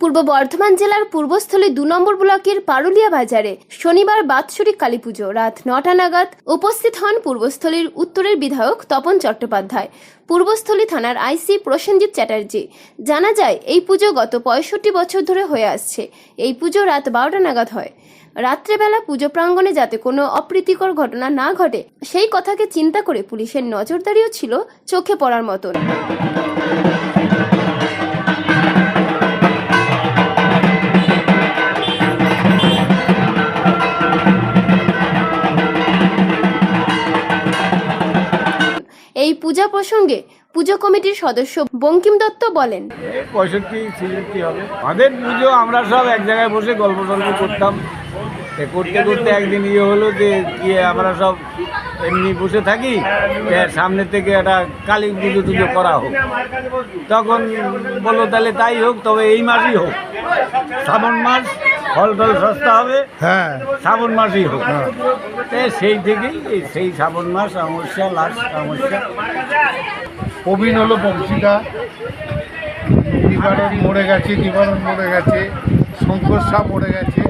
পূর্ব বর্ধমান জেলার পূর্বস্থলী দু নম্বর ব্লকের পারুলিয়া বাজারে শনিবার বাৎসরিক কালী পুজো। রাত নটা নাগাদ উপস্থিত হন পূর্বস্থলীর উত্তরের বিধায়ক তপন চট্টোপাধ্যায়, পূর্বস্থলী থানার আইসি প্রসেনজিৎ চ্যাটার্জি। জানা যায়, এই পুজো গত পঁয়ষট্টি বছর ধরে হয়ে আসছে। এই পুজো রাত বারোটা নাগাদ হয়। রাত্রেবেলা পুজো প্রাঙ্গণে যাতে কোনো অপ্রীতিকর ঘটনা না ঘটে, সেই কথাকে চিন্তা করে পুলিশের নজরদারিও ছিল চোখে পড়ার মতন। এই পূজা প্রসঙ্গে পুজো কমিটির সদস্য বঙ্কিম দত্ত বলেন। পঁয়ষট্টি, ছিষট্টি হবে। আমাদের পুজো আমরা সব এক জায়গায় বসে গল্প টল্প করতাম। করতে করতে একদিন ইয়ে হলো যে, গিয়ে আমরা সব এমনি বসে থাকি সামনে থেকে একটা কালী পুজো টুজো করা হোক। তখন বলল, তাহলে তাই হোক, তবে এই মাসই হোক। শ্রাবণ মাস ফল টল সস্তা হবে। হ্যাঁ। শ্রাবণ মাসই হোক। সেই থেকেই সেই শ্রাবণ মাস অমাবস্যা লাস্ট অমাবস্যা। প্রবীণ হলো বংশীদা নিবারণ মরে গেছে নিবারণ মরে গেছে শঙ্কর শাহ মরে গেছে।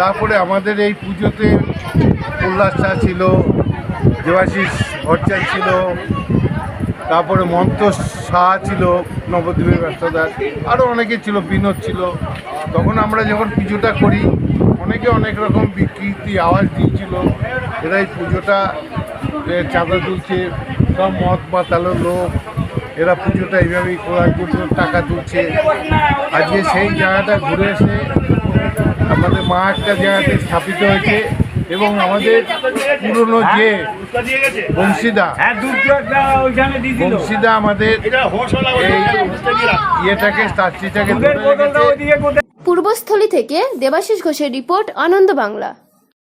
তারপরে আমাদের এই পুজোতে উল্লাস শাহ ছিল দেবাশিস ভট্টাচার্য ছিল তারপরে মন্ত শাহ ছিল, নবদ্বীপের ব্যস্তদার আরও অনেকে ছিল, বিনোদ ছিল। তখন আমরা যখন পুজোটা করি, অনেকে অনেক রকম বিকৃতি আওয়াজ দিয়েছিল। এরা এই পুজোটা চাঁদা তুলছে, সব মদ মাতালো লোক, এরা পুজোটা এইভাবেই করার জন্য টাকা তুলছে। আজকে সেই জায়গাটা ঘুরে এসে আমাদের মা একটা জায়গাতে স্থাপিত হয়েছে। এবং আমাদের পুরনো যে বংশীদা হ্যাঁ বংশীদা আমাদের ইয়েটাকে পূর্বস্থলী থেকে দেবাশিস ঘোষের রিপোর্ট আনন্দ বাংলা।